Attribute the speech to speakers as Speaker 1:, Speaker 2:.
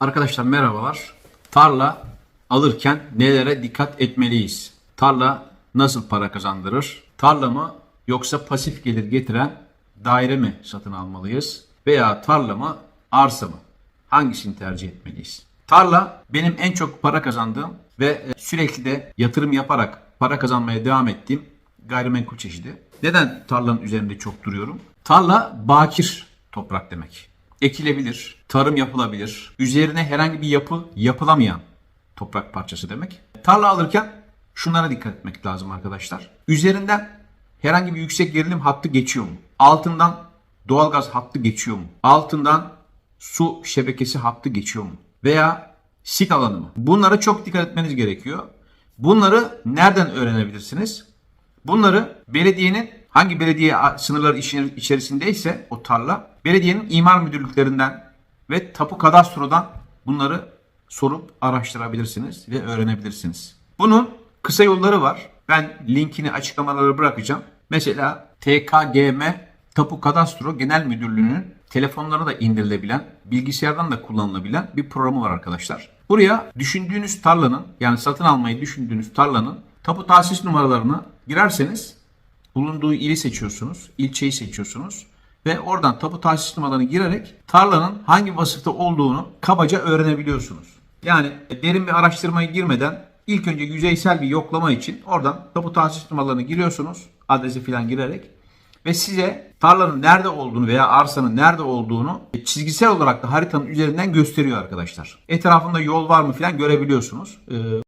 Speaker 1: Arkadaşlar merhabalar. Tarla alırken nelere dikkat etmeliyiz? Tarla nasıl para kazandırır? Tarla mı yoksa pasif gelir getiren daire mi satın almalıyız? Veya tarla mı arsa mı? Hangisini tercih etmeliyiz? Tarla benim en çok para kazandığım ve sürekli de yatırım yaparak para kazanmaya devam ettiğim gayrimenkul çeşidi. Neden tarlanın üzerinde çok duruyorum? Tarla bakir toprak demek. Ekilebilir, tarım yapılabilir, üzerine herhangi bir yapı yapılamayan toprak parçası demek. Tarla alırken şunlara dikkat etmek lazım arkadaşlar. Üzerinden herhangi bir yüksek gerilim hattı geçiyor mu? Altından doğalgaz hattı geçiyor mu? Altından su şebekesi hattı geçiyor mu? Veya sit alanı mı? Bunlara çok dikkat etmeniz gerekiyor. Bunları nereden öğrenebilirsiniz? Bunları belediyenin hangi belediye sınırları içerisindeyse o tarla belediyenin imar müdürlüklerinden ve tapu kadastrodan bunları sorup araştırabilirsiniz ve öğrenebilirsiniz. Bunun kısa yolları var. Ben linkini açıklamalara bırakacağım. Mesela TKGM Tapu Kadastro Genel Müdürlüğü'nün telefonlarına da indirilebilen, bilgisayardan da kullanılabilen bir programı var arkadaşlar. Buraya düşündüğünüz tarlanın yani satın almayı düşündüğünüz tarlanın tapu tahsis numaralarını girerseniz bulunduğu ili seçiyorsunuz, ilçeyi seçiyorsunuz ve oradan tapu tahsis numaralarını girerek tarlanın hangi vasıfta olduğunu kabaca öğrenebiliyorsunuz. Yani derin bir araştırmaya girmeden ilk önce yüzeysel bir yoklama için oradan tapu tahsis numaralarını giriyorsunuz adresi falan girerek ve size tarlanın nerede olduğunu veya arsanın nerede olduğunu çizgisel olarak da haritanın üzerinden gösteriyor arkadaşlar. Etrafında yol var mı falan görebiliyorsunuz. Ee,